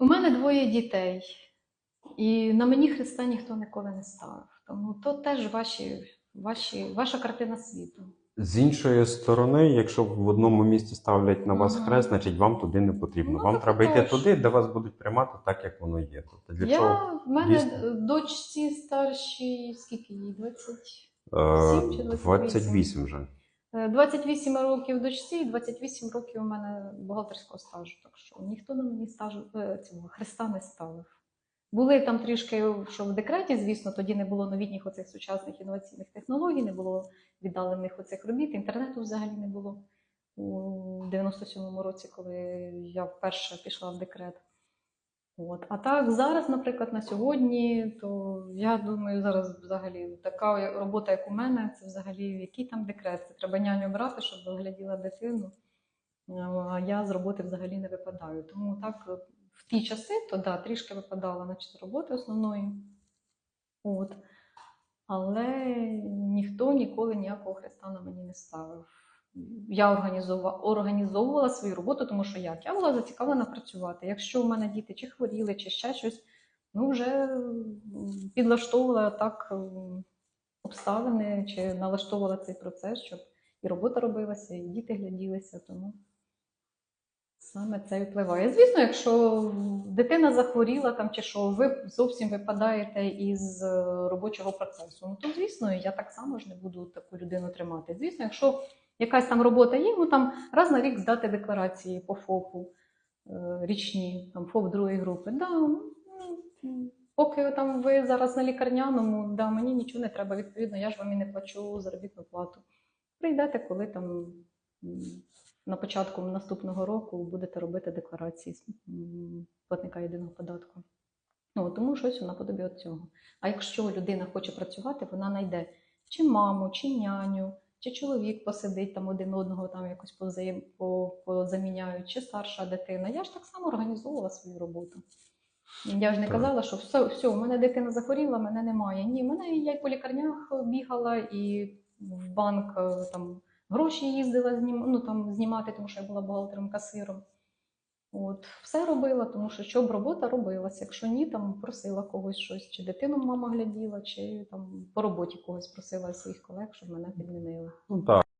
У мене двоє дітей, і на мені Христа ніхто ніколи не ставив. Тому то теж ваші, ваші, ваша картина світу. З іншої сторони, якщо в одному місці ставлять на вас Мгм. хрест, значить вам туди не потрібно. Ну, вам треба йти туди, де вас будуть приймати так, як воно є. Тобто для Я чого? в мене дійсно? дочці старшій, скільки їй? 20? Е, Сім чи 28 вже. Е, 28 років дочці і 28 років у мене бухгалтерського стажу. Так що ніхто на мені стажу е, цього хреста не ставив. Були там трішки, що в декреті, звісно, тоді не було новітніх оцих сучасних інноваційних технологій, не було віддалених оцих робіт, інтернету взагалі не було у 97-му році, коли я вперше пішла в декрет. От. А так, зараз, наприклад, на сьогодні, то я думаю, зараз взагалі така робота, як у мене, це взагалі який там декрет. Це треба няню брати, щоб догляділа дитину. А я з роботи взагалі не випадаю. Тому так, в ті часи, то да, трішки випадала значить, роботи основної. От. Але ніхто ніколи ніякого хреста на мені не ставив. Я організовувала, свою роботу, тому що як? Я була зацікавлена працювати. Якщо в мене діти чи хворіли, чи ще щось, ну вже підлаштовувала так обставини, чи налаштовувала цей процес, щоб і робота робилася, і діти гляділися. Тому саме це і впливає. Звісно, якщо дитина захворіла там чи що, ви зовсім випадаєте із е, робочого процесу. Ну то звісно, я так само ж не буду таку людину тримати. Звісно, якщо якась там робота є, ну там раз на рік здати декларації по ФОПу е, річні, там ФОП другої групи. Да, ну, ну, поки там ви зараз на лікарняному, да, мені нічого не треба. Відповідно, я ж вам і не плачу заробітну плату. Прийдете, коли там на початку наступного року будете робити декларації платника єдиного податку. Ну, тому щось наподобі от цього. А якщо людина хоче працювати, вона знайде чи маму, чи няню, чи чоловік посидить там один одного там якось позаєм- по- позаміняють, чи старша дитина. Я ж так само організовувала свою роботу. Я ж не Так. казала, що все, все, у мене дитина захворіла, мене немає. Ні, мене я й по лікарнях бігала, і в банк е, там гроші їздила знім, ну, там, знімати, тому що я була бухгалтером касиром. От, все робила, тому що щоб робота робилася. Якщо ні, там просила когось щось, чи дитину мама гляділа, чи там по роботі когось просила своїх колег, щоб мене підмінили. Ну так.